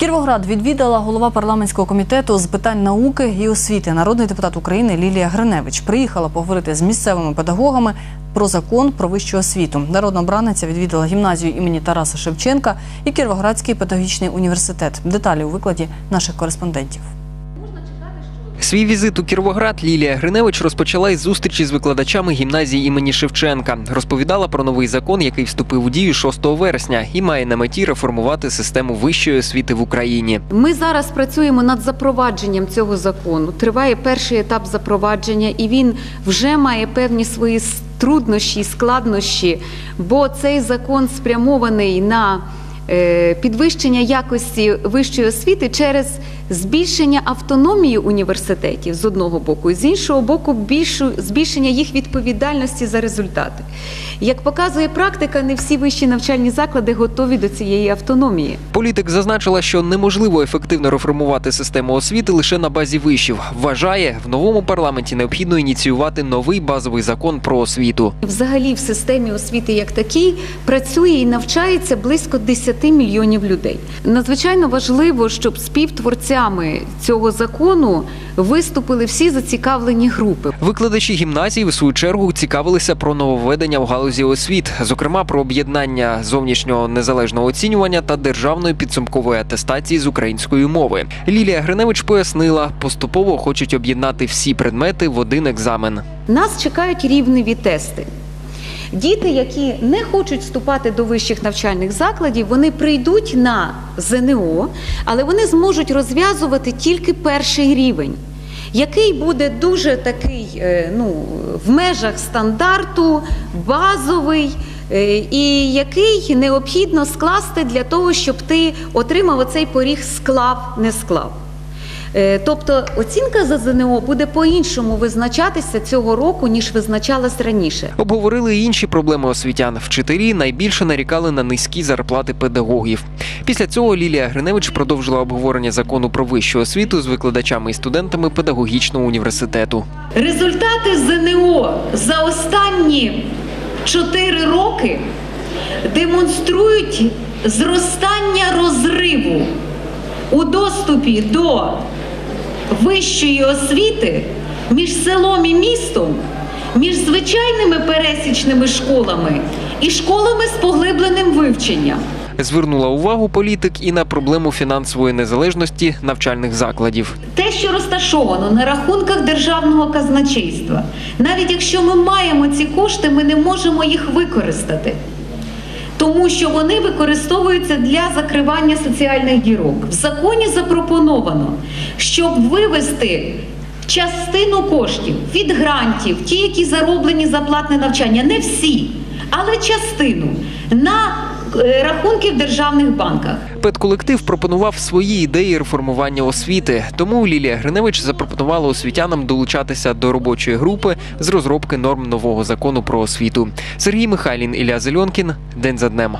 Кіровоград відвідала голова парламентського комітету з питань науки і освіти, народний депутат України Лілія Гриневич. Приїхала поговорити з місцевими педагогами про закон про вищу освіту. Народна обраниця відвідала гімназію імені Тараса Шевченка і Кіровоградський педагогічний університет. Деталі у викладі наших кореспондентів. Свій візит у Кіровоград Лілія Гриневич розпочала із зустрічі з викладачами гімназії імені Шевченка. Розповідала про новий закон, який вступив у дію 6 вересня і має на меті реформувати систему вищої освіти в Україні. Ми зараз працюємо над запровадженням цього закону. Триває перший етап запровадження, і він вже має певні свої труднощі, і складнощі, бо цей закон спрямований на е, підвищення якості вищої освіти через збільшення автономії університетів з одного боку, з іншого боку, більшу збільшення їх відповідальності за результати. Як показує практика, не всі вищі навчальні заклади готові до цієї автономії. Політик зазначила, що неможливо ефективно реформувати систему освіти лише на базі вишів. Вважає, в новому парламенті необхідно ініціювати новий базовий закон про освіту. Взагалі в системі освіти як такій працює і навчається близько 10 мільйонів людей. Надзвичайно важливо, щоб співтворцями цього закону виступили всі зацікавлені групи. Викладачі гімназії в свою чергу цікавилися про нововведення в галузі освіт, зокрема про об'єднання зовнішнього незалежного оцінювання та державної підсумкової атестації з української мови. Лілія Гриневич пояснила, поступово хочуть об'єднати всі предмети в один екзамен. Нас чекають рівневі тести. Діти, які не хочуть вступати до вищих навчальних закладів, вони прийдуть на ЗНО, але вони зможуть розв'язувати тільки перший рівень, який буде дуже такий е, ну, в межах стандарту, базовий, е, і який необхідно скласти для того, щоб ти отримав оцей поріг склав, не склав. Е, Тобто оцінка за ЗНО буде по-іншому визначатися цього року, ніж визначалась раніше. Обговорили інші проблеми освітян. Вчителі найбільше нарікали на низькі зарплати педагогів. Після цього Лілія Гриневич продовжила обговорення закону про вищу освіту з викладачами і студентами педагогічного університету. Результати ЗНО за останні 4 роки демонструють зростання розриву у доступі до вищої освіти між селом і містом, між звичайними пересічними школами і школами з поглибленим вивченням. Звернула увагу політик і на проблему фінансової незалежності навчальних закладів. Те, що розташовано на рахунках державного казначейства, навіть якщо ми маємо ці кошти, ми не можемо їх використати. Тому що вони використовуються для закривання соціальних дірок. В законі запропоновано, щоб вивести частину коштів від грантів, ті, які зароблені за платне навчання, не всі, але частину на рахунки в державних банках. Педколектив пропонував свої ідеї реформування освіти. Тому Лілія Гриневич запропонувала освітянам долучатися до робочої групи з розробки норм нового закону про освіту. Сергій Михайлін, Ілля Зельонкін. День за днем.